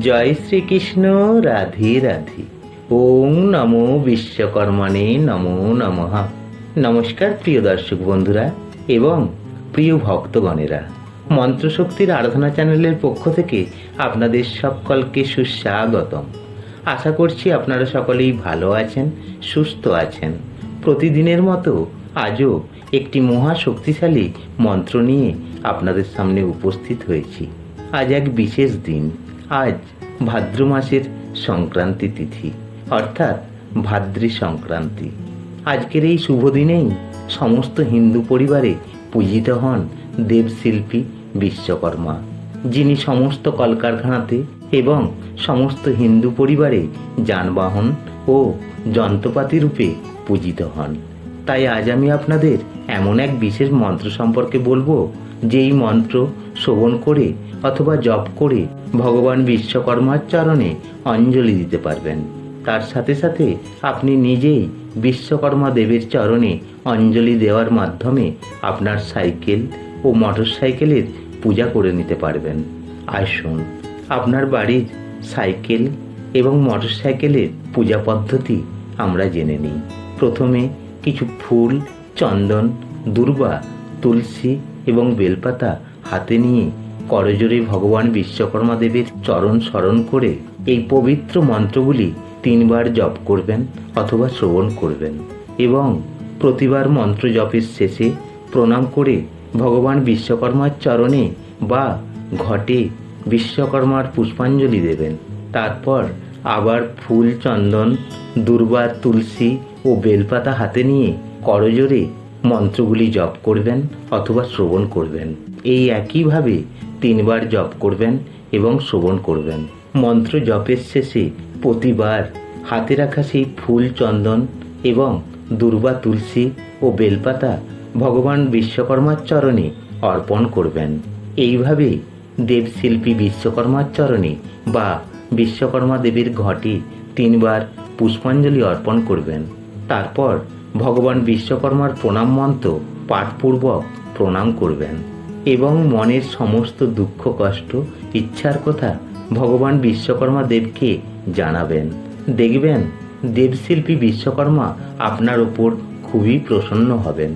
জয় শ্রীকৃষ্ণ, রাধে রাধে। ওং নমো বিশ্বকর্মাণে নমো নমঃ। নমস্কার প্রিয় দর্শক বন্ধুরা এবং প্রিয় ভক্তগণেরা। মন্ত্রশক্তির আরাধনা চ্যানেলের পক্ষ থেকে আপনাদের সকলকে সুস্বাগতম। আশা করছি আপনারা সকলেই ভালো আছেন, সুস্থ আছেন। প্রতিদিনের মতো আজও একটি মহা শক্তিশালী মন্ত্র নিয়ে আপনাদের সামনে উপস্থিত হয়েছি। আজ এক বিশেষ দিন। আজ ভাদ্র মাসের সংক্রান্তি তিথি, অর্থাৎ ভাদ্রী সংক্রান্তি। আজকের এই শুভ দিনেই সমস্ত হিন্দু পরিবারে পূজিত হন দেবশিল্পী বিশ্বকর্মা, যিনি সমস্ত কলকারখানাতে এবং সমস্ত হিন্দু পরিবারে যানবাহন ও যন্ত্রপাতি রূপে পূজিত হন। তাই আজ আমি আপনাদের এমন এক বিশেষ মন্ত্র সম্পর্কে বলব যেই মন্ত্র শ্রবণ করে অথবা জপ করে ভগবান বিশ্বকর্মার চরণে অঞ্জলি দিতে পারবেন। তার সাথে সাথে আপনি নিজেই বিশ্বকর্মা দেবের চরণে অঞ্জলি দেওয়ার মাধ্যমে আপনার সাইকেল ও মোটর সাইকেলের পূজা করে নিতে পারবেন। আসুন, আপনার বাড়ির সাইকেল এবং মোটর সাইকেলের পূজা পদ্ধতি আমরা জেনে নিই। প্রথমে কিছু ফুল, চন্দন, দুর্বা, তুলসী এবং বেলপাতা হাতে নিয়ে করজোরে ভগবান বিশ্বকর্মা দেবের চরণ স্মরণ করে এই পবিত্র মন্ত্রগুলি তিনবার জপ করবেন অথবা শ্রবণ করবেন এবং প্রতিবার মন্ত্র জপের শেষে প্রণাম করে ভগবান বিশ্বকর্মার চরণে বা ঘটে বিশ্বকর্মার পুষ্পাঞ্জলি দেবেন। তারপর আবার ফুল, চন্দন, দুর্বা, তুলসী ও বেলপাতা হাতে নিয়ে করজোরে মন্ত্রগুলি জপ করবেন অথবা শ্রবণ করবেন। এই একইভাবে তিনবার জপ করবেন এবং শ্রবণ করবেন। মন্ত্র জপের শেষে প্রতিবার হাতে রাখা সেই ফুল, চন্দন এবং দুর্বা তুলসী ও বেলপাতা ভগবান বিশ্বকর্মার চরণে অর্পণ করবেন। এইভাবে দেবশিল্পী বিশ্বকর্মার চরণে বা বিশ্বকর্মা দেবীর ঘটে তিনবার পুষ্পাঞ্জলি অর্পণ করবেন। তারপর ভগবান বিশ্বকর্মার প্রণাম মন্ত্র পাঠপূর্বক প্রণাম করবেন। এবং মনের সমস্ত দুঃখ, কষ্ট, ইচ্ছার কথা ভগবান বিশ্বকর্মা দেবকে জানাবেন। দেখবেন, দেবশিল্পী বিশ্বকর্মা আপনার ওপর খুবই প্রসন্ন হবেন।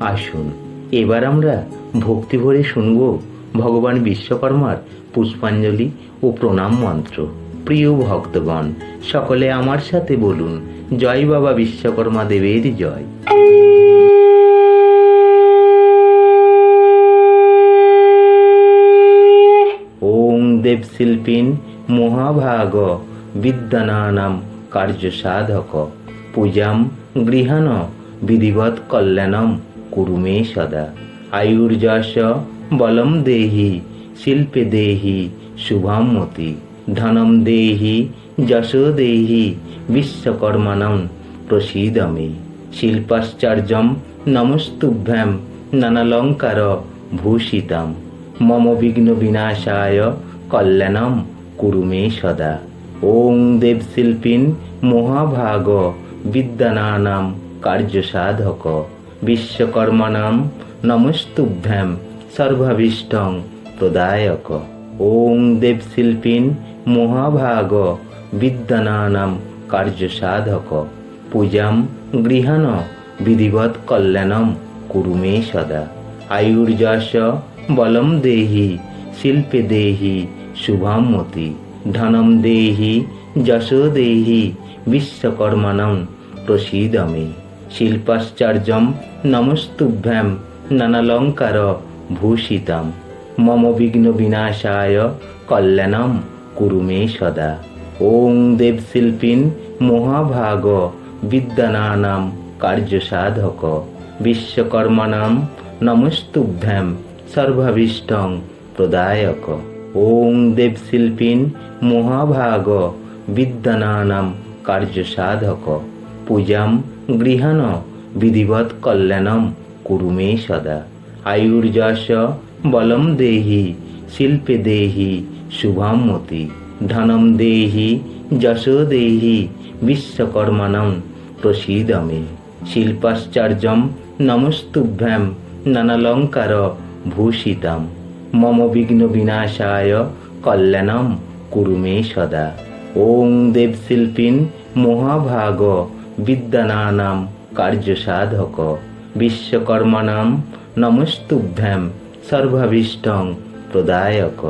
আসুন, এবার আমরা ভক্তি ভরে শুনব ভগবান বিশ্বকর্মার পুষ্পাঞ্জলি ও প্রণাম মন্ত্র। প্রিয় ভক্তগণ, সকলে আমার সাথে বলুন, জয় বাবা বিশ্বকর্মা দেবের জয়। ওং দেবশিল্পীন মহাভাগ বিদ্যানানাম কার্যসাধক, পূজাম গৃহাণ বিধিবৎ কল্যাণম কুরু মে সদা। আয়ুর্যশ বলম দেহি, শিল্পে দেহি, শুভম মতি। ধনম দেহি, যশ দেহি, বিশ্বকর্মাণম। প্রসীদ মে শিল্পাশ্চর্যম নমস্তুভ্যাম, নানালঙ্কার ভূষিতাম। মম বিঘ্ন বিনাশায় কল্যাণম কুরু মে সদা। ওং দেবশিল্পীন মহাভাগ বিদ্যানানাম কার্যসাধক। বিশ্বকর্মণাম নমস্তুভ্যাম সর্বাভীষ্টং প্রদায়ক। ওং দেবশিল্পীন মহাভাগ, বিদ্যানানাম কার্যসাধক, পূজাম গৃহাণ, বিধিবৎ কল্যাণম, কুরু সদা। আয়ুর্যশ বলম দেহি, শিল্পে দেহি, শুভম মতি। ধনম দেহি, যশ দেহি বিশ্বকর্মাণম প্রসীদ মে শিল্পাশ্চর্যম নমস্তুভ্যাম নানালঙ্কার ভূষিতাম। মম বিঘ্ন বিনাশায় কল্যাণম। কুরু মে সদা। ওং দেবশিল্পীন মহাভাগ, বিদ্যানানাম কার্যসাধক। বিশ্বকর্মাণাম নমস্তুভ্যাম সর্বাভীষ্টং প্রদায়ক। ওং দেবশিল্পীন মহাভাগ, বিদ্যানানাম কার্যসাধক। পূজাম গৃহাণ বিধিবৎ কল্যাণম কুরু মে সদা। আয়ুর্যশ বলম দেহি, শিল্পে দেহি শুভম মতি। ধনম দেহি, যশ দেহি বিশ্বকর্মাণম প্রসীদ মে শিল্পাশ্চর্যম নমস্তুভ্যাম নানালঙ্কার ভূষিতাম। মম বিঘ্ন বিনাশায় কল্যাণম কুরু মে সদা। ওং দেবশিল্পিন মহাভাগ বিদ্যানানাম কার্য সাধক বিশ্বকর্মানাম নমস্তুভ্যাম সর্বাভীষ্টং প্রদায়ক।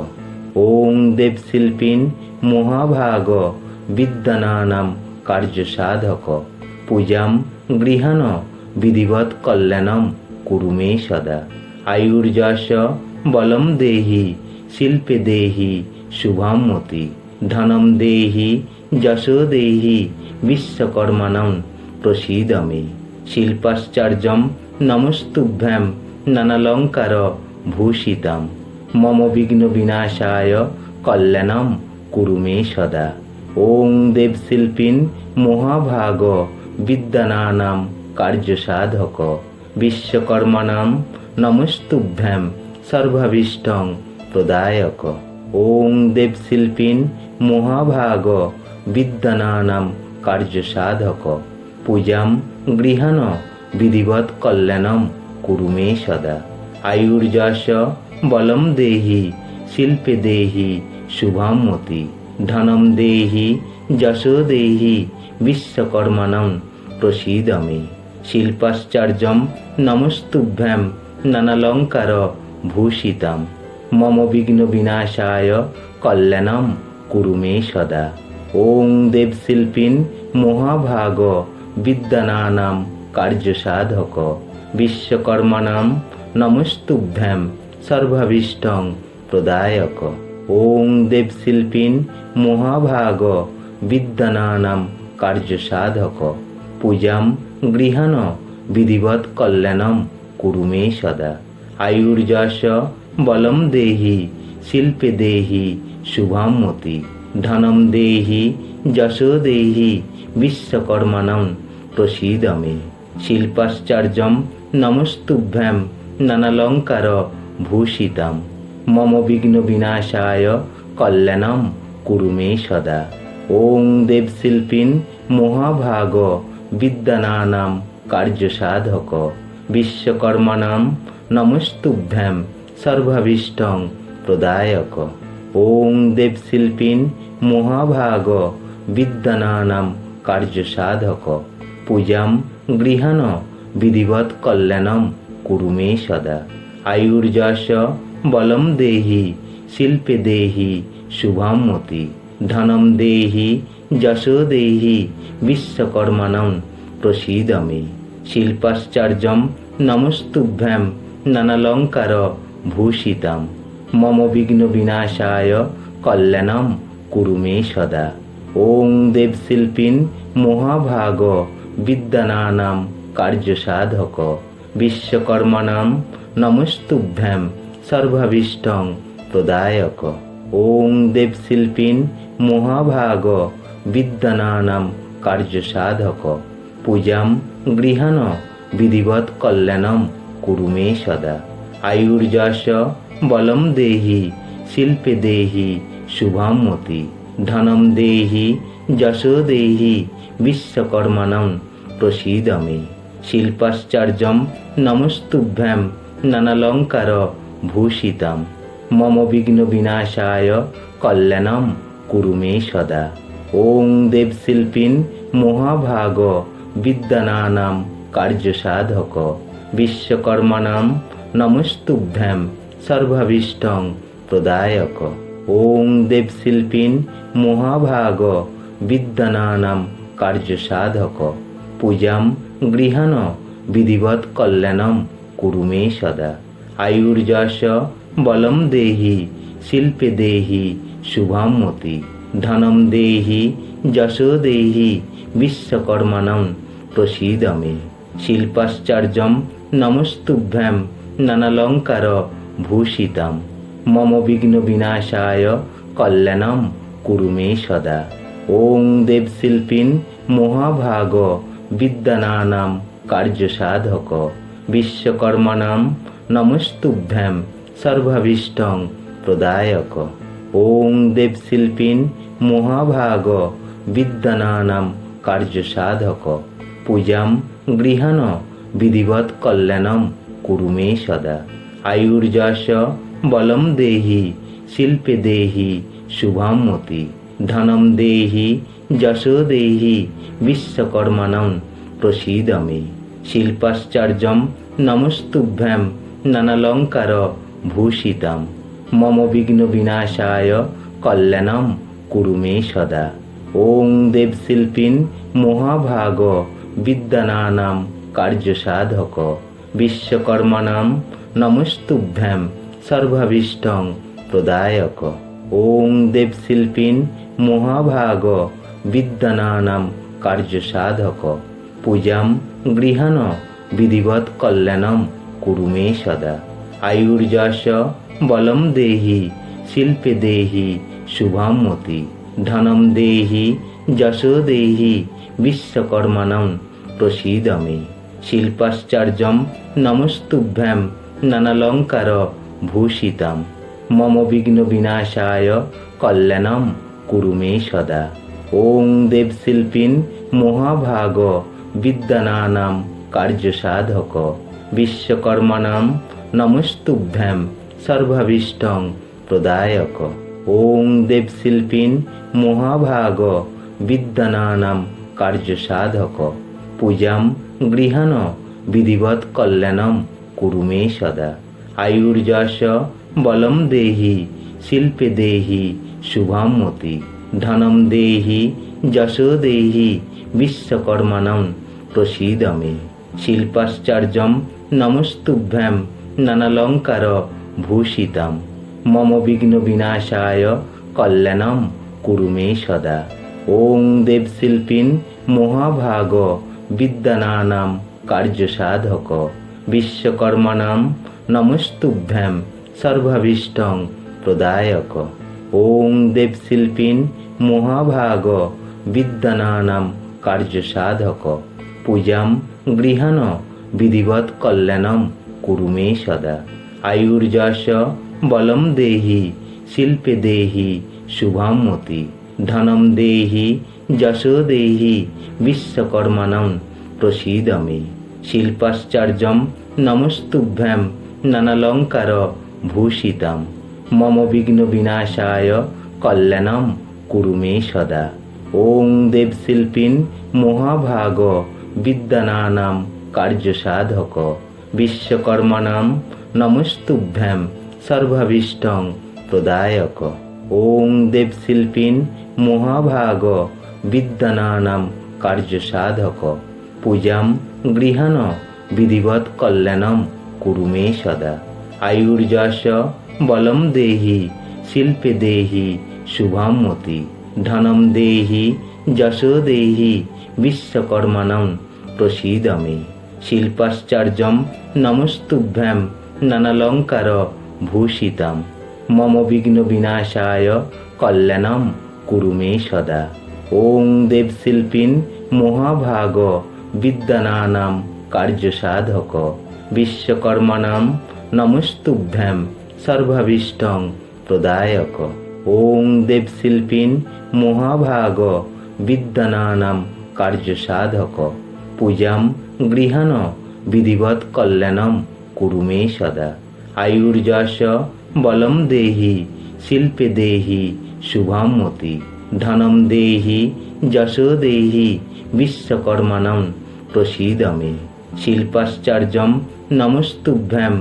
ওং দেবশিল্পিন মহাভাগ বিদ্যানানাম কার্য সাধক পূজাম গৃহাণ বিধিবৎ কল্যাণম কুরু মে সদা। আয়ুর্যশ বলম দেহি, শিল্পে দেহি, শুভাম মতি। ধনম দেহি, যশো দেহি বিশ্বকর্মাণম প্রসীদ মে শিল্পাশ্চর্যম নমস্তুভ্যাম, নানালঙ্কার ভূষিতাম। মম বিঘ্ন বিনাশায় কল্যাণম কুরু মে সদা। ওং দেবশিল্পিন মহাভাগ বিদ্যানানাম কার্য সাধক বিশ্বকর্মাণাম নমস্তুভ্যাম সর্বাভীষ্টং প্রদায়ক। ওং দেবশিল্পিন মহাভাগ বিদ্যানানাম কার্য সাধক পূজাম গৃহাণ বিধিবৎ কল্যাণম কুরু মে সদা। আয়ুর্যশ বলম দেহি, শিল্পে দেহি, শুভাম মতি। ধনম দেহি, যশো দেহি বিশ্বকর্মাণম প্রসীদ মে শিল্পাশ্চর্যম নমস্তুভ্যাম, নানালঙ্কার ভূষিতাম। মম বিঘ্ন বিনাশায় কল্যাণম কুরু মে সদা। ওং দেবশিল্পিন মহাভাগ বিদ্যানানাম কার্যসাধক। বিশ্বকর্মাণাম নমস্তুভ্যাম সর্বাভীষ্টং প্রদায়ক। ওং দেবশিল্পিন মহাভাগ বিদ্যানানাম কার্য সাধক পূজাম গৃহাণ বিধিবৎ কল্যাণম কুরু মে সদা। আয়ুর্যশ বলম দেহি, শিল্পে দেহি, শুভাম মতি। ধনম দেহি, যশো দেহি বিশ্বকর্মাণম প্রসীদ মে শিল্পাশ্চর্যম নমস্তুভ্যাম, নানালঙ্কার ভূষিতাম। মম বিঘ্ন বিনাশায় কল্যাণম কুরুমে সদা। ওং দেবশিল্পিন মহাভাগ বিদ্যানানাম কার্য সাধক বিশ্বকর্মাণাম নমস্তুভ্যাম সর্বাভীষ্টং প্রদায়ক। ওং দেবশিল্পিন মহাভাগ বিদ্যানানাম কার্য সাধক পূজাম গৃহাণ বিধিবৎ কল্যাণম কুরুমে সদা। আয়ুর্যশ বলম দেহি, শিল্পে দেহি, শুভাম মতি। ধনম দেহি, যশো দেহি বিশ্বকর্মাণম প্রসীদ মে শিল্পাশ্চর্যম নমস্তুভ্যাম নানালঙ্কার ভূষিতাম। মম বিঘ্ন বিনাশায় কল্যাণম কুরু মে সদা। ওং দেবশিল্পিন মহাভাগ বিদ্যানানাম কার্য সাধক বিশ্বকর্মাণাম নমস্তুভ্যাম সর্বাভীষ্টং প্রদায়ক। ওং দেবশিল্পিন মহাভাগ বিদ্যানানাম কার্যসাধক। পূজাম গৃহাণ বিধিবৎ কল্যাণম কুরু মে সদা। আয়ুর্যশ বলম দেহি, শিল্পে দেহি, শুভাম মতি। ধনম দেহি, যশো দেহি বিশ্বকর্মাণম প্রসীদ মে শিল্পাশ্চর্যম নমস্তুভ্যাম নানালঙ্কার ভূষিতাম মম বিঘ্ন বিনাশায় কল্যাণম কুরু মে সদা। ওং দেবশিল্পিন মহাভাগ বিদ্যানানাম কার্য সাধক বিশ্বকর্মাণাম নমস্তুভ্যাম সর্বাভীষ্টং প্রদায়ক। ওং দেবশিল্পিন মহাভাগ বিদ্যানানাম কার্য সাধক পূজাম গৃহাণ বিধিবৎ কল্যাণম কুরু মে সদা। আয়ুর্যশ বলম দেহি, শিল্পে দেহি, শুভাম মতি। ধনম দেহি, যশো দেহি, বিশ্বকর্মাণম প্রসীদ মে শিল্পাশ্চর্যম নমস্তুভ্যাম নানালঙ্কার ভূষিতাম। মম বিঘ্ন বিনাশায় কল্যাণম কুরু মে সদা। ওং দেবশিল্পিন মহাভাগ বিদ্যানানাম কার্য সাধক বিশ্বকর্মাণাম নমস্তুভ্যাম সর্বাভীষ্টং প্রদায়ক। ওং দেবশিল্পিন মহাভাগ বিদ্যানানাম কার্য সাধক পূজাম গৃহাণ বিধিবৎ কল্যাণম কুরু মে সদা। আয়ুর্যশ বলম দেহি শিল্পে দেহি শুভামতি ধনম দেহি যশো দেহি বিশ্বকর্মাণং প্রসীদ মে শিল্পাশ্চর্যম নমস্তুভ্যাম নানালঙ্কার ভূষিতাম। মম বিঘ্ন বিনাশায় কল্যাণম কুরু মে সদা। ওং দেবশিল্পিন মহাভাগ বিদ্যানানাম কার্যসাধক। বিশ্বকর্মণাম নমস্তুভ্যাম সর্বাভীষ্টং প্রদায়ক। ওং দেবশিল্পিন মহাভাগ বিদ্যানানাম কার্যসাধক। পূজাম গৃহাণ বিধিবৎ কল্যাণম কুরু মে সদা। আয়ুর্যশ বলম দেহি, শিল্পে দেহি শুভামতি ধনম দেহি, যশো দেহি বিশ্বকর্মাণং প্রসীদ মে শিল্পাশ্চর্যম নমস্তুভ্যাম নানালঙ্কার ভূষিতাম। মম বিঘ্ন বিনাশায় কল্যাণম কুরু মে সদা। ওং দেবশিল্পিন মহাভাগ বিদ্যানানাম কার্যসাধক। বিশ্বকর্মাণাম নমস্তুভ্যাম সর্বাভীষ্টং প্রদায়ক। ওং দেবশিল্পিন মহাভাগ বিদ্যানানাম কার্যসাধক। পূজাম গৃহাণ বিধিবৎ কল্যাণম কুরু মে সদা। আয়ুর্যশ বলম দেহি শিল্পে দেহি শুভামতি ধনম দেহি যশো দেহি বিশ্বকর্মাণং প্রসীদ মে শিল্পাশ্চর্যম নমস্তুভ্যাম নানালঙ্কার ভূষিতাম। মম বিঘ্ন বিনাশায় কল্যাণম কুরু মে সদা। ওং দেবশিল্পিন মহাভাগ বিদ্যানানাম কার্যসাধক। বিশ্বকর্মাণাম নমস্তুভ্যাম সর্বাভীষ্টং প্রদায়ক। ওং দেবশিল্পিন মহাভাগ বিদ্যানানাম কার্যসাধক। পূজাম গৃহাণ বিধিবৎ কল্যাণম কুরু মে সদা। আয়ুর্যশ বলম দেহি, শিল্পে দেহি শুভামতি ধনম দেহি, যশো দেহি বিশ্বকর্মাণং প্রসীদ মে শিল্পাশ্চর্যম নমস্তুভ্যাম নানালঙ্কার ভূষিতাম। মম বিঘ্ন বিনাশায় কল্যাণম কুরু মে সদা। ওং দেবশিল্পিন মহাভাগ বিদ্যানানাম কার্যসাধক। বিশ্বকর্মাণাম নমস্তুভ্যাম সর্বাভীষ্টং প্রদায়ক। ওং দেবশিল্পিন মহাভাগ বিদ্যানানাম কার্যসাধক। পূজাম গৃহাণ বিধিবৎ কল্যাণম কুরু মে সদা। আয়ুর্যশ বলম দেহি শিল্পে দেহি শুভামতি ধনম দেহি যশো দেহি বিশ্বকর্মাণং প্রসীদ মে শিল্পাশ্চর্যম নমস্তুভ্যাম নানালঙ্কার ভূষিতাম। মম বিঘ্ন বিনাশায় কল্যাণম কুরু মে সদা। ওং দেবশিল্পিন মহাভাগ বিদ্যানানাম কার্যসাধক। বিশ্বকর্মাণাম নমস্তুভ্যাম সর্বাভীষ্টং প্রদায়ক। ওং দেবশিল্পিন মহাভাগ বিদ্যানানাম কার্যসাধক। পূজাম গৃহাণ বিধিবৎ কল্যাণম কুরু মে সদা। আয়ুর্যশ বলম দেহি, শিল্পে দেহি শুভামতি ধনম দেহি, যশো দেহি বিশ্বকর্মাণং প্রসীদ মে শিল্পাশ্চর্যম নমস্তুভ্যাম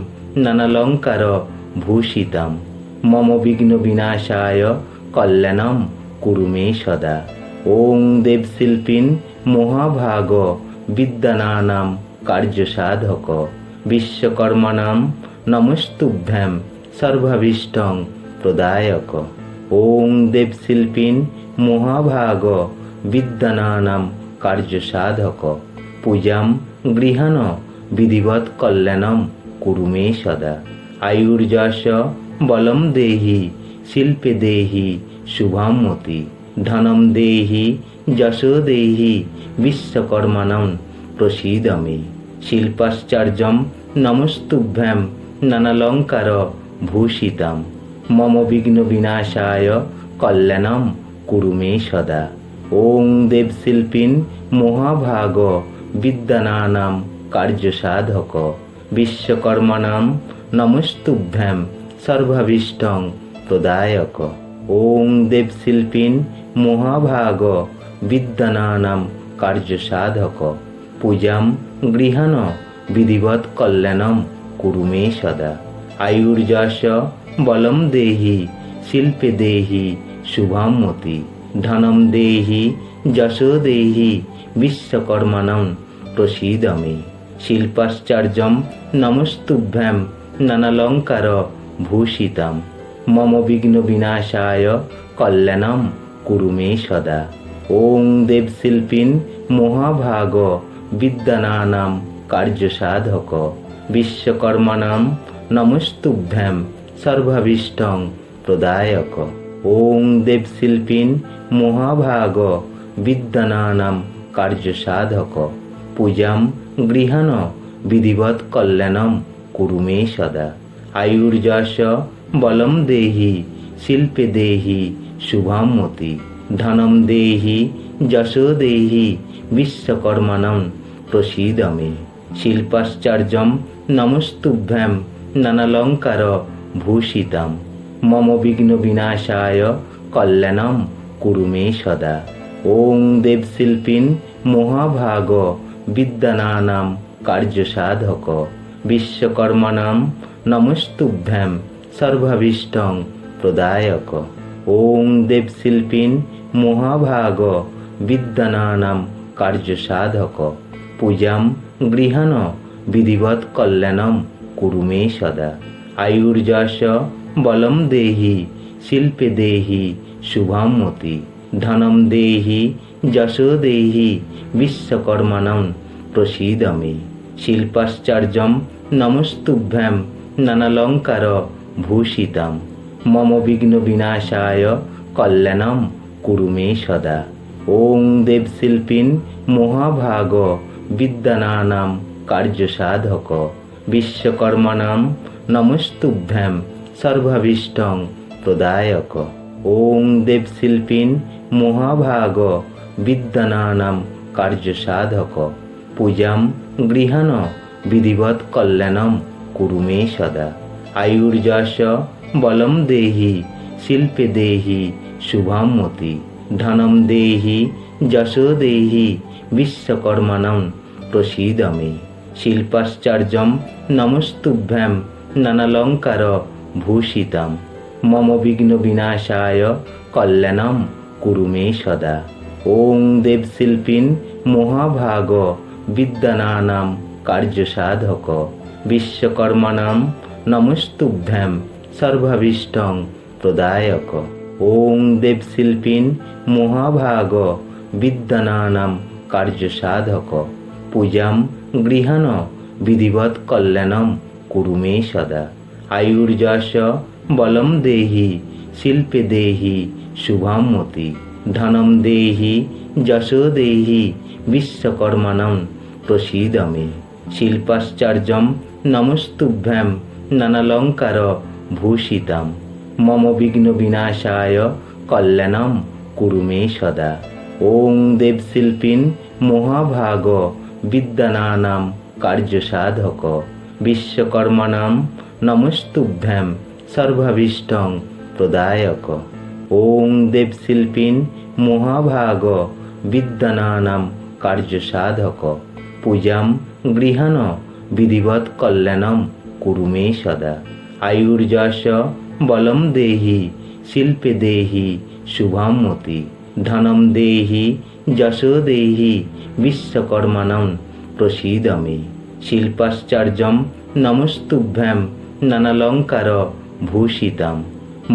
নানালঙ্কার ভূষিতাম। মম বিঘ্ন বিনাশায় কল্যাণম কুরু মে সদা। ওং দেবশিল্পিন মহাভাগ বিদ্যানানাম কার্যসাধক। বিশ্বকর্মাণাম নমস্তুভ্যাম সর্বাভীষ্টং প্রদায়ক। ওং দেবশিল্পিন মহাভাগ বিদ্যানানাম কার্যসাধক। পূজাম গৃহাণ বিধিবৎ কল্যাণম কুরু মে সদা। আয়ুর্যশ বলম দেহি, শিল্পে দেহি শুভামতি ধনম দেহি যশো দেহি বিশ্বকর্মাণং প্রসীদ মে শিল্পাশ্চর্যম নমস্তুভ্যাম নানালঙ্কার ভূষিতাম। মম বিঘ্ন বিনাশায় কল্যাণম কুরু মে সদা। ওং দেবশিল্পিন মহাভাগ বিদ্যানানাম কার্যসাধক। বিশ্বকর্মাণাম নমস্তুভ্যাম সর্বাভীষ্টং প্রদায়ক। ওং দেবশিল্পীন মহাভাগ বিদ্যানানাম কার্যসাধক পূজাম গৃহাণ বিধিবৎ কল্যাণম কুরু মে সদা। আয়ুর্যশ বলম দেহি, শিল্পে দেহি শুভামতি ধনম দেহি, যশো দেহি, বিশ্বকর্মাণম প্রসীদ মে শিল্পাশ্চর্যম নমস্তুভ্যাম নানালঙ্কার ভূষিতাম। মম বিঘ্ন বিনাশায় কল্যাণম কুরু মে সদা। ওং দেবশিল্পীন মহাভাগ বিদ্যানানাম কার্যসাধক। বিশ্বকর্মাণাম নমস্তুভ্যাম সর্বাভীষ্টং প্রদায়ক। ওং দেবশিল্পীন মহাভাগ বিদ্যানানাম কার্যসাধক। পূজাম গৃহাণ বিধিবৎ কল্যাণম কুরু মে সদা। আয়ুর্যশ বলম দেহি, শিল্পে দেহি শুভামতি ধনম দেহি, যশো দেহি, বিশ্বকর্মাণম। প্রসীদ মে শিল্পাশ্চর্যম নমস্তুভ্যাম নানালঙ্কার ভূষিতাম। মম বিঘ্ন বিনাশায় কল্যাণম কুরুমে সদা। ওং দেবশিল্পীন মহাভাগ বিদ্যানানাম কার্যসাধক। বিশ্বকর্মাণাম নমস্তুভ্যাম সর্বাভীষ্টং প্রদায়ক। ওং দেবশিল্পীন মহাভাগ বিদ্যানানাম কার্যসাধক। পূজাম গৃহাণ বিধিবৎ কল্যাণম কুরু মে সদা। আয়ুর্যশ বলম দেহি, শিল্পে দেহি শুভামতি ধনম দেহি, যশো দেহি বিশ্বকর্মাণম প্রসীদ মে শিল্পাশ্চর্যম নমস্তুভ্যাম, নানালঙ্কার ভূষিতাম। মম বিঘ্ন বিনাশায় কল্যাণম কুরু মে সদা। ওং দেবশিল্পীন মহাভাগ বিদ্যানানাম কার্যসাধক। বিশ্বকর্মাণাম নমস্তুভ্যাম সর্বাভীষ্টং প্রদায়ক। ওং দেবশিল্পীন মহাভাগ বিদ্যানানাম কার্যসাধক। পূজাম গৃহাণ বিধিবৎ কল্যাণম কুরু মে সদা। আয়ুর্যশ বলম দেহি, শিল্পে দেহি শুভামতি ধনম দেহি, যশো দেহি বিশ্বকর্মাণম প্রসীদ মে শিল্পাশ্চর্যম নমস্তুভ্যাম, নানালঙ্কার ভূষিতাম। মম বিঘ্ন বিনাশায় কল্যাণম কুরু মে সদা। ওং দেবশিল্পীন মহাভাগ বিদ্যানানাম কার্যসাধক। বিশ্বকর্মাণাম নমস্তুভ্যাম সর্বাভীষ্টং প্রদায়ক। ওং দেবশিল্পীন মহাভাগ বিদ্যানানাম কার্যসাধক। পূজাম গৃহাণ বিধিবৎ কল্যাণম কুরু মে সদা। আয়ুর্যশ বলম দেহি, শিল্পে দেহি শুভামতি ধনম দেহি, যশো দেহি বিশ্বকর্মাণম প্রসীদ শিল্পাশ্চর্যম নমস্তুভ্যাম, নানালঙ্কার ভূষিতাম। মম বিঘ্ন বিনাশায় কল্যাণম কুরু মে সদা। ওং দেবশিল্পীন মহাভাগ বিদ্যানানাম কার্যসাধক। বিশ্বকর্মাণাম নমস্তুভ্যাম সর্বাভীষ্টং প্রদায়ক। ওং দেবশিল্পীন মহাভাগ বিদ্যানানাম কার্যসাধক। পূজাম গৃহাণ বিধিবৎ কল্যাণম কুরুমে সদা। আয়ুর্যশ বলম দেহি, শিল্পে দেহি শুভামতি ধনম দেহি, যশো দেহি, বিশ্বকর্মাণম প্রসীদ মে শিল্পাশ্চর্যম নমস্তুভ্যাম নানালঙ্কার ভূষিতাম।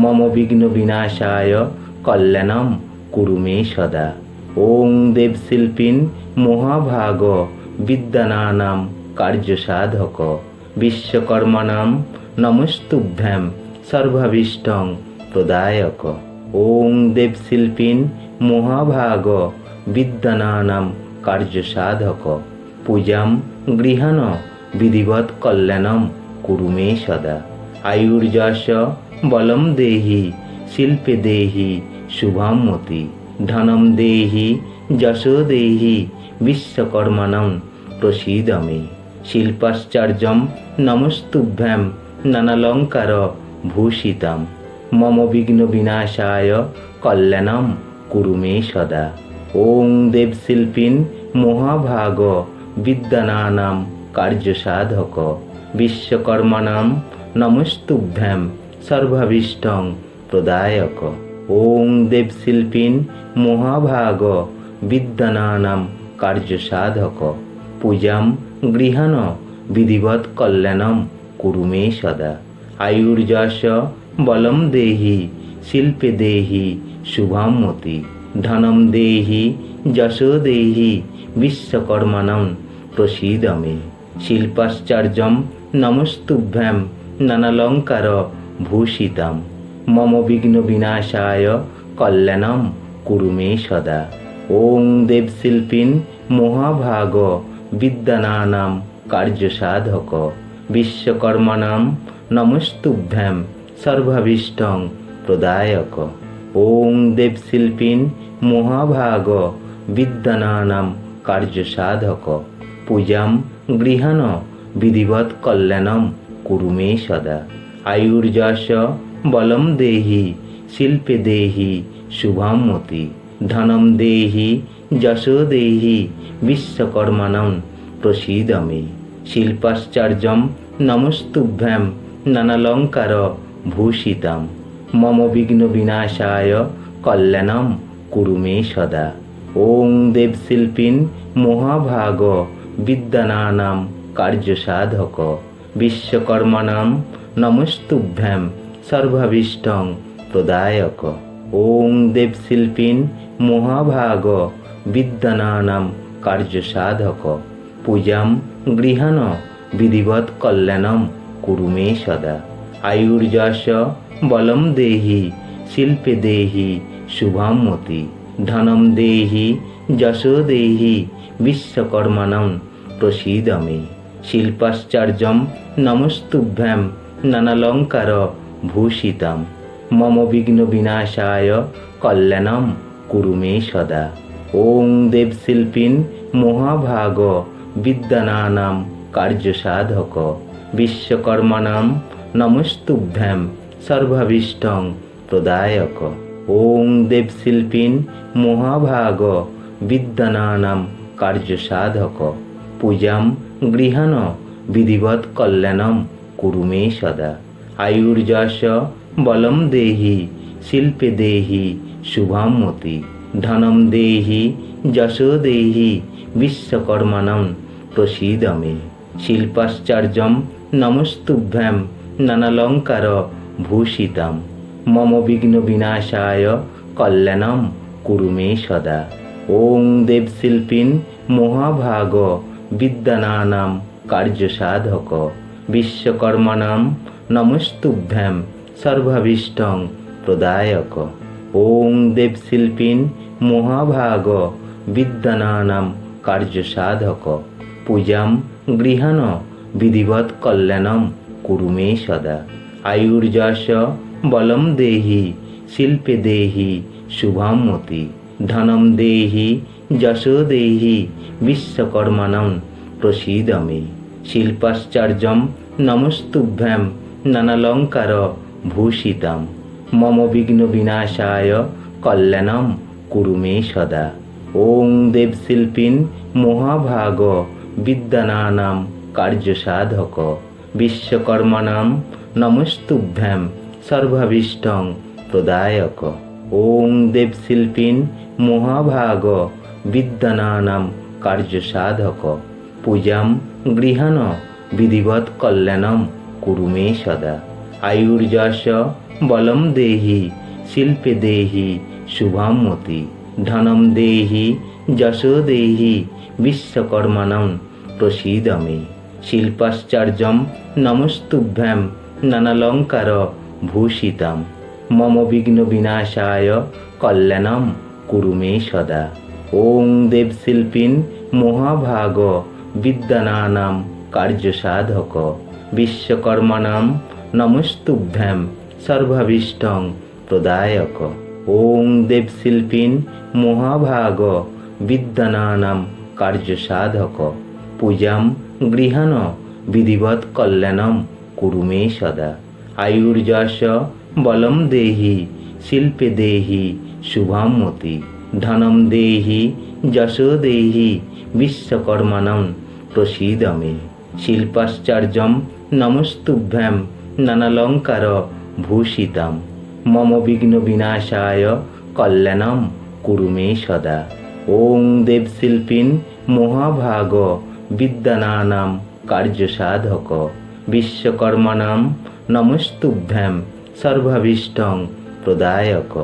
মম বিঘ্ন বিনাশায় কল্যাণম কুরু মে সদা। ওং দেবশিল্পীন মহাভাগ বিদ্যানানাম কার্যসাধক। বিশ্বকর্মাণাম নমস্তুভ্যাম সর্বাভীষ্টং প্রদায়ক। ওং দেবশিল্পীন মহাভাগ বিদ্যানানাম কার্যসাধক। পূজাম গৃহাণ বিধিবৎ কল্যাণম কুরু মে সদা। আয়ুর্যশ বলম দেহি শিল্পে দেহি শুভামতি ধনম দেহি যশো দেহি বিশ্বকর্মাণম প্রসীদ শিল্পাশ্চর্যম নমস্তুভ্যাম নানালঙ্কার ভূষিতাম। মম বিঘ্ন বিনাশায় কল্যাণম কুরু মে সদা। ওং দেবশিল্পিন মহাভাগ বিদ্যানানাম কার্যসাধক। বিশ্বকর্মাণাম নমস্তুভ্যাম সর্বাভীষ্টং প্রদায়ক। ওং দেবশিল্পিন মহাভাগ বিদ্যানানাম কার্যসাধক। পূজাম গৃহাণ বিধিবৎ কল্যাণম কুরু মে সদা। আয়ুর্যশ বলম দেহি, শিল্পে দেহি, শুভম মতি। ধনম দেহি, যশ দেহি, বিশ্বকর্মাণম প্রসীদ শিল্পাশ্চর্যম নমস্তুভ্যাম নানালঙ্কার ভূষিতাম। মম বিঘ্ন বিনাশায় কল্যাণম কুরু সদা। ওং দেবশিল্পিন মহাভাগ বিদ্যানানাম কার্যসাধক। বিশ্বকর্মাণাম নমস্তুভ্যাম সর্বাভীষ্টং প্রদায়ক। ওং দেবশিল্পিন মহাভাগ বিদ্যানানাম কার্যসাধক। পূজাম গৃহাণ বিধিবৎ কল্যাণম কুরু মে সদা। আয়ুর্যশ বলম দেহি শিল্পে দেহি শুভম মতি। ধনম দেহি যশ দেহি বিশ্বকর্মাণম প্রসীদ মে শিল্পাশ্চর্যম নমস্তুভ্যাম নানালঙ্কার ভূষিতাম। মম বিঘ্ন বিনাশায় কল্যাণম কুরু মে সদা। ওং দেবশিল্পিন মহাভাগ বিদ্যানানাম কার্যসাধক। বিশ্বকর্মাণাম নমস্তুভ্যাম সর্বাভীষ্টং প্রদায়ক। ওং দেবশিল্পিন মহাভাগ বিদ্যানানাম কার্যসাধক। পূজাম গৃহাণ বিধিবৎ কল্যাণম কুরু মে সদা। আয়ুর্যশ বলম দেহি, শিল্পে দেহি, শুভম মতি। ধনম দেহি, যশ দেহি বিশ্বকর্মাণম প্রসীদ মে শিল্পাশ্চর্যম নমস্তুভ্যাম নানালঙ্কার ভূষিতাম। মম বিঘ্ন বিনাশায় কল্যাণম কুরু মে সদা। ওং দেবশিল্পিন মহাভাগ বিদ্যানানাম কার্যসাধক। বিশ্বকর্মাণাম নমস্তুভ্যাম সর্বাভীষ্টং প্রদায়ক। ওং দেবশিল্পিন মহাভাগ বিদ্যানানাম কার্যসাধক। পূজাম গৃহাণ বিধিবৎ কল্যাণম কুরু মে সদা। আয়ুর্যশ বলম দেহি শিল্পে দেহি শুভম মতি। ধনম দেহি যশ দেহি বিশ্বকর্মাণম প্রসীদ মে শিল্পাশ্চর্যম নমস্তুভ্যাম নানালঙ্কার ভূষিতাম। মম বিঘ্ন বিনাশায় কল্যাণম কুরু মে সদা। ওং দেবশিল্পিন মহাভাগ বিদ্যানানাম কার্যসাধক। বিশ্বকর্মাণাম নমস্তুভ্যাম সর্বাভীষ্টং প্রদায়ক। ওং দেবশিল্পিন মহাভাগ বিদ্যানানাম কার্যসাধক। পূজাম গৃহাণ বিধিবৎ কল্যাণম কুরু মে সদা। আয়ুর্যশ বলম দেহি, শিল্পে দেহি, শুভম মতি। ধনম দেহি, যশ দেহি, বিশ্বকর্মাণম প্রসীদ মে শিল্পাশ্চর্যম নমস্তুভ্যাম নানালঙ্কার ভূষিতাম। মম বিঘ্ন বিনাশায় কল্যাণম কুরু মে সদা। ওং দেবশিল্পিন মহাভাগ বিদ্যানানাম কার্যসাধক। বিশ্বকর্মাণাম নমস্তুভ্যাম সর্বাভীষ্টং প্রদায়ক। ওং দেবশিল্পিন মহাভাগ বিদ্যানানাম কার্যসাধক। পূজাম গৃহাণ বিধিবৎ কল্যাণম কুরু মে সদা। আয়ুর্যশ বলম দেহি শিল্পে দেহি শুভম মতি। ধনম দেহি যশ দেহি বিশ্বকর্মাণম প্রসীদ মে শিল্পাশ্চর্যম নমস্তুভ্যাম নানালঙ্কার ভূষিতাম। মম বিঘ্ন বিনাশায় কল্যাণম কুরু মে সদা। ওং দেবশিল্পিন মহাভাগ বিদ্যানানাম কার্যসাধক। বিশ্বকর্মাণাম নমস্তুভ্যাম সর্বাভীষ্টং প্রদায়ক। ওং দেবশিল্পিন মহাভাগ বিদ্যানানাম কার্যসাধক। পূজাম গৃহাণ বিধিবৎ কল্যাণম কুরু মে সদা। আয়ুর্যশ বলম দেহি, শিল্পে দেহি, শুভম মতি। ধনম দেহি, যশো দেহি, বিশ্বকর্মাণম প্রসীদ শিল্পাশ্চর্যম নমস্তুভ্যাম নানালঙ্কার ভূষিতাম। মম বিঘ্ন বিনাশায় কল্যাণম কুরু মে সদা। ওং দেবশিল্পিন মহাভাগ বিদ্যানানাম কার্যসাধক। বিশ্বকর্মণাম নমস্তুভ্যাম সর্বাভীষ্টং প্রদায়ক।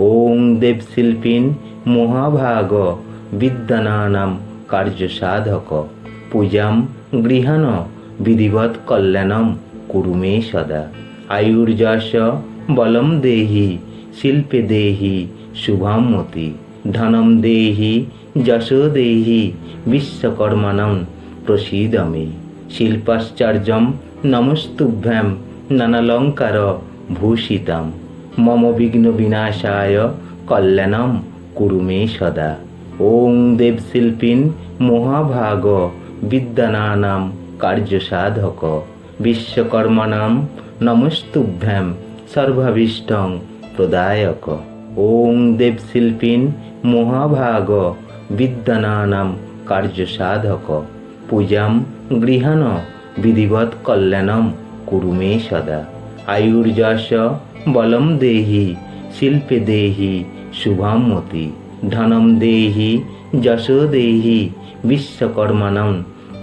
ওং দেবশিল্পিন মহাভাগ বিদ্যানানাম কার্যসাধক। পূজাম গৃহাণ বিধিবৎ কল্যাণম কুরু মে সদা। আয়ুর্যশ বলম দেহি, শিল্পে দেহি, শুভম মতি। ধনম দেহি যশো দেহি বিশ্বকর্মাণম প্রসীদ মে শিল্পাশ্চর্যম নমস্তুভ্যাম নানালঙ্কার ভূষিতাম। মম বিঘ্ন বিনাশায় কল্যাণম কুরু মে সদা। ওং দেবশিল্পিন মহাভাগ বিদ্যানানাম কার্যসাধক। বিশ্বকর্মাণাম নমস্তুভ্যাম সর্বাভীষ্টং প্রদায়ক। ওং দেবশিল্পিন মহাভাগ বিদ্যানানাম কার্যসাধক, পূজাম গৃহাণ বিধিবৎ কল্যাণম কুরু মে সদা। আয়ুর্যশ বলম দেহি, শিল্পে দেহি, শুভম মতি। ধনম দেহি, যশো দেহি বিশ্বকর্মাণম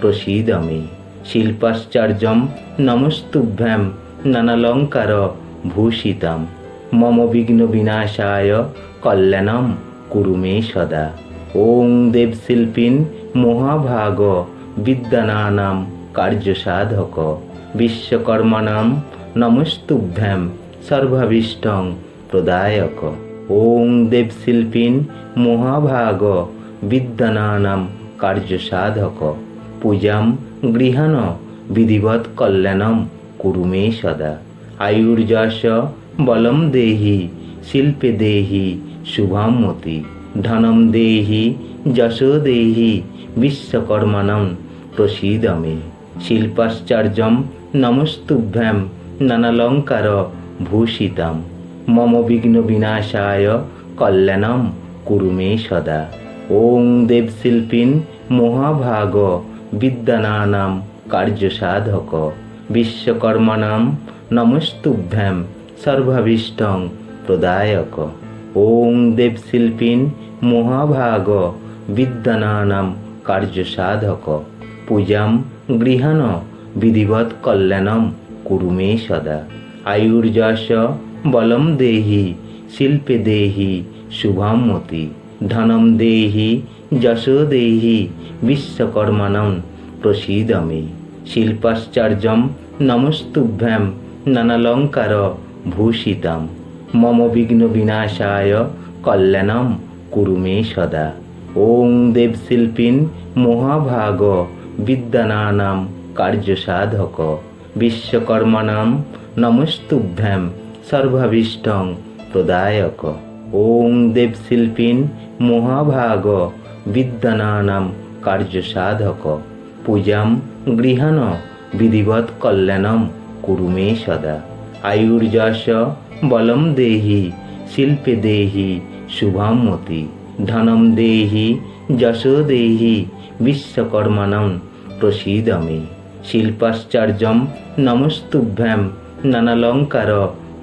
প্রসীদ মে শিল্পাশ্চর্যম নমস্তুভ্যাম নানালঙ্কার ভূষিতাম। মম বিঘ্ন বিনাশায় কল্যাণম কুরু মে সদা। ওং দেবশিল্পিন মহাভাগ, বিদ্যানানাম কার্যসাধক বিশ্বকর্মাণাম নমস্তুভ্যাম সর্বাভীষ্টং প্রদায়ক। ওং দেবশিল্পিন মহাভাগ, বিদ্যানানাম কার্যসাধক, পূজাম গৃহাণ বিধিবৎ কল্যাণম কুরু মে সদা। আয়ুর্যশ বলম দেহি, শিল্পে দেহি, শুভম মতি। ধনম দেহি, যশো দেহি, বিশ্বকর্মাণম প্রসীদ মে শিল্পাশ্চর্যম নমস্তুভ্যাম নানালঙ্কার ভূষিতাম। মম বিঘ্ন বিনাশায় কল্যাণম কুরু মে সদা। ওং দেবশিল্পিন মহাভাগ বিদ্যানানাম কার্যসাধক। বিশ্বকর্মাণাম নমস্তুভ্যাম সর্বাভীষ্টং প্রদায়ক। ওং দেবশিল্পিন মহাভাগ বিদ্যানানাম কার্যসাধক। পূজাম গৃহাণ বিধিবৎ কল্যাণম কুরু মে সদা। আয়ুর্যশ বলম দেহি, শিল্পে দেহি, শুভম মতি। ধনম দেহি, যশো দেহি, বিশ্বকর্মাণম প্রসীদ মে শিল্পাশ্চর্যম নমস্তুভ্যাম, নানালঙ্কার ভূষিতাম। মম বিঘ্ন বিনাশায় কল্যাণম কুরু মে সদা ওং দেবশিল্পিন মহাভাগ বিদ্যানানাম কার্যসাধক বিশ্বকর্মাণাম নমস্তুভ্যাম সর্বাভীষ্টং প্রদায়ক ওং দেবশিল্পিন মহাভাগ বিদ্যানানাম কার্যসাধক পূজাম গৃহাণ বিধিবৎ কল্যাণম কুরু মে সদা আয়ুর্যশ বলম দেহি, শিল্পে দেহি শুভম মতি ধনম দেহি, যশো দেহি বিশ্বকর্মাণম প্রসীদ মে শিল্পাশ্চর্যম নমস্তুভ্যাম, নানালঙ্কার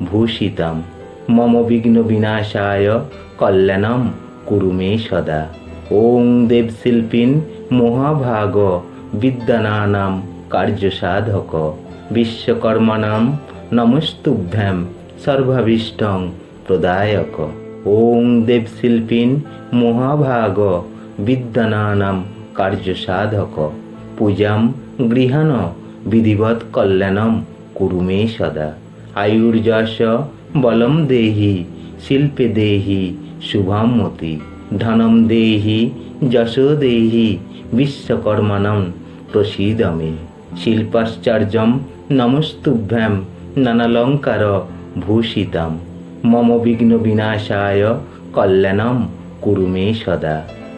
ভূষিতাম। মম বিঘ্ন বিনাশায় কল্যাণম কুরু মে সদা। ওং দেবশিল্পিন মহাভাগ বিদ্যানানাম কার্যসাধক। বিশ্বকর্মাণাম নমস্তুভ্যাম সর্বাভীষ্টং প্রদায়ক। ওং দেবশিল্পিন মহাভাগ বিদ্যানানাম কার্যসাধক। পূজাম গৃহাণ বিধিবৎ কল্যাণম কুরু মে সদা। আয়ুর্যশ বলম দেহি, শিল্পে দেহি, শুভম মতি। ধনম দেহি, যশো দেহি, বিশ্বকর্মাণম প্রসীদ মে শিল্পাশ্চর্যম নমস্তুভ্যাম, নানালঙ্কার ভূষিতাম। মম বিঘ্ন বিনাশায় কল্যাণম কুরুমে সদা।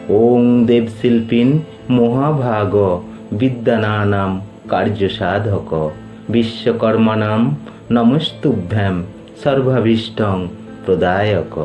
ওং দেবশিল্পিন মহাভাগ বিদ্যানানাম কার্যসাধক। বিশ্বকর্মাণাম নমস্তুভ্যাম সর্বাভীষ্টং প্রদায়ক।